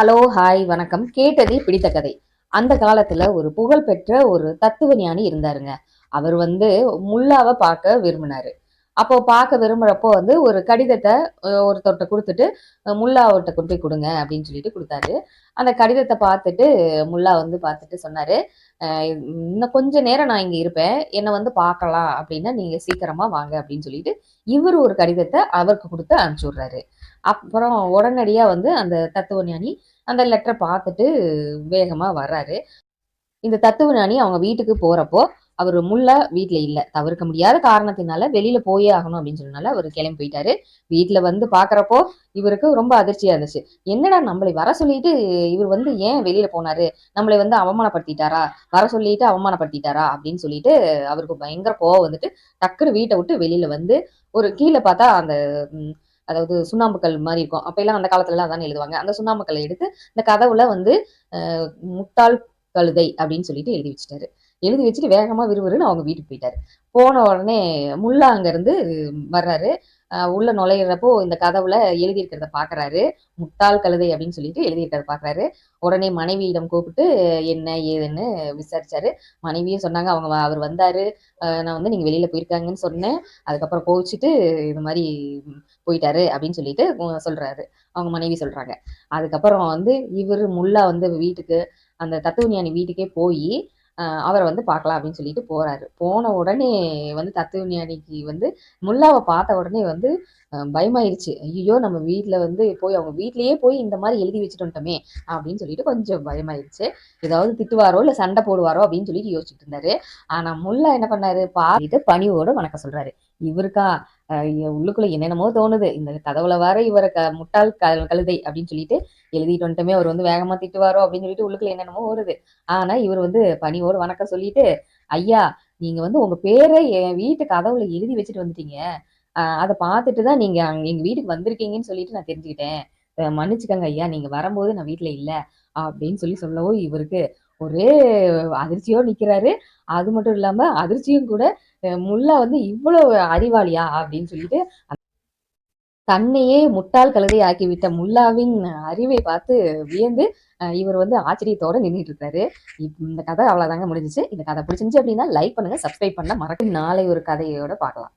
Hello hi வணக்கம். கேட்டதே பிடித்த கதை அந்த காலத்துல ஒரு புகழ்பெற்ற ஒரு தத்துவ ஞானி இருந்தாருங்க. அவர் வந்து முல்லாவை பார்க்க விரும்பினாரு. அப்போ பார்க்க விரும்புகிறப்போ வந்து ஒரு கடிதத்தை ஒருத்தர்கிட்ட கொடுத்துட்டு அஹ், முல்லாவிட்ட கொண்டு போய் கொடுங்க அப்படின்னு சொல்லிட்டு கொடுத்தாரு. அந்த கடிதத்தை பார்த்துட்டு முல்லா வந்து பார்த்துட்டு சொன்னாரு இன்னும் கொஞ்ச நேரம் நான் இங்கே இருப்பேன். என்னை வந்து பார்க்கலாம் அப்படின்னா நீங்க சீக்கிரமா வாங்க அப்படின்னு சொல்லிட்டு இவர் ஒரு கடிதத்தை அவருக்கு கொடுத்து அனுப்பிச்சி விட்றாரு அப்புறம் உடனடியா வந்து அந்த தத்துவ ஞானி அந்த லெட்டரை பார்த்துட்டு வேகமா வர்றாரு. இந்த தத்துவ ஞானி அவங்க வீட்டுக்கு போறப்போ அவர் முல்லா வீட்டில் இல்லை. தவிர்க்க முடியாத காரணத்தினால வெளியில போயே ஆகணும் அப்படின்னு சொன்னால அவர் கிளம்பி போயிட்டாரு. வீட்டில் வந்து பாக்குறப்போ இவருக்கு ரொம்ப அதிர்ச்சியா இருந்துச்சு. என்னடா நம்மளை வர சொல்லிட்டு இவர் வந்து ஏன் வெளியில போனாரு? நம்மளை வந்து அவமானப்படுத்திட்டாரா? வர சொல்லிட்டு அவமானப்படுத்திட்டாரா? அப்படின்னு சொல்லிட்டு அவருக்கு பயங்கர கோவம் வந்துட்டு டக்குனு வீட்டை விட்டு வெளியில வந்து ஒரு கீழே பார்த்தா அந்த அதாவது சுண்ணாம்புக்கல் மாதிரி இருக்கும். அப்பெல்லாம் அந்த காலத்துல எல்லாம் அதான் எழுதுவாங்க. அந்த சுண்ணாம்புக்கல்லை எடுத்து இந்த கதவுல வந்து முட்டாள் கழுதை அப்படின்னு சொல்லிட்டு எழுதி வச்சுட்டாரு. எழுதி வச்சுட்டு வேகமாக விறுவிறுன்னு அவங்க வீட்டுக்கு போயிட்டாரு. போன உடனே முல்லா அங்கேருந்து வர்றாரு. உள்ள நுழையிறப்போ இந்த கதவுல எழுதியிருக்கிறத பாக்குறாரு. முட்டாள் கழுதை அப்படின்னு சொல்லிட்டு எழுதியிருக்கிறத பாக்குறாரு. உடனே மனைவியிடம் கூப்பிட்டு என்ன ஏதுன்னு விசாரிச்சாரு. மனைவியும் சொன்னாங்க அவங்க வ- அவர் வந்தாரு. நான் வந்து நீங்க வெளியில போயிருக்காங்கன்னு சொன்னேன். அதுக்கப்புறம் கோவிச்சுட்டு இது மாதிரி போயிட்டாரு அப்படின்னு சொல்லிட்டு சொல்றாரு. அவங்க மனைவி சொல்றாங்க. அதுக்கப்புறம் வந்து இவர் முல்லா வந்து வீட்டுக்கு அந்த தத்துவஞானி வீட்டுக்கே போய் அவரை வந்து பார்க்கலாம் அப்படின்னு சொல்லிட்டு போறாரு. போன உடனே வந்து தத்துவ ஞானிக்கு வந்து முல்லாவை பார்த்த உடனே வந்து பயமாயிருச்சு. ஐயோ நம்ம வீட்டில் வந்து போய் அவங்க வீட்லயே போய் இந்த மாதிரி எழுதி வச்சுட்டு அப்படின்னு சொல்லிட்டு கொஞ்சம் பயமாயிருச்சு. ஏதாவது திட்டுவாரோ இல்லை சண்டை போடுவாரோ அப்படின்னு சொல்லிட்டு யோசிச்சுட்டு இருந்தாரு. ஆனா முல்லா என்ன பண்ணாரு? பார்த்துட்டு பணிவோடு வணக்கம் சொல்றாரு. இவருக்கா அஹ் உள்ளுக்குள்ள என்னென்னமோ தோணுது. இந்த கதவுல வர இவரை க முட்டாள் க கழுதை அப்படின்னு சொல்லிட்டு எழுதிட்டு வந்துட்டோமே. அவர் வந்து வேகமா திட்டுவாரோ அப்படின்னு சொல்லிட்டு உள்ளுக்குள்ள என்னென்னமோ வருது ஆனா இவர் வந்து பணிவோடு வணக்கம் சொல்லிட்டு ஐயா நீங்க வந்து உங்க பேரை என் வீட்டு கதவுல எழுதி வச்சுட்டு வந்துட்டீங்க. ஆஹ் அதை பார்த்துட்டு தான் நீங்க அங்க எங்க வீட்டுக்கு வந்திருக்கீங்கன்னு சொல்லிட்டு நான் தெரிஞ்சுக்கிட்டேன். மன்னிச்சுக்கங்க ஐயா. நீங்க வரும்போது நான் வீட்டுல இல்ல. அப்படின்னு சொல்லி சொல்லவும் இவருக்கு ஒரே அதிர்ச்சியோ நிக்கிறாரு. அது மட்டும் இல்லாம அதிர்ச்சியும் கூட முல்லா வந்து இவ்வளவு அறிவாளியா அப்படின்னு சொல்லிட்டு தன்னையே முட்டாள் கழுதை ஆக்கிவிட்ட முல்லாவின் அறிவை பார்த்து வியந்து அஹ் இவர் வந்து ஆச்சரியத்தோட நின்றுட்டு இருக்காரு இந்த கதை அவ்வளவுதாங்க முடிஞ்சிச்சு. இந்த கதை பிடிச்சிருந்துச்சு அப்படின்னா லைக் பண்ணுங்க சப்ஸ்கிரைப் பண்ண மறக்க நாளை ஒரு கதையோட பார்க்கலாம்.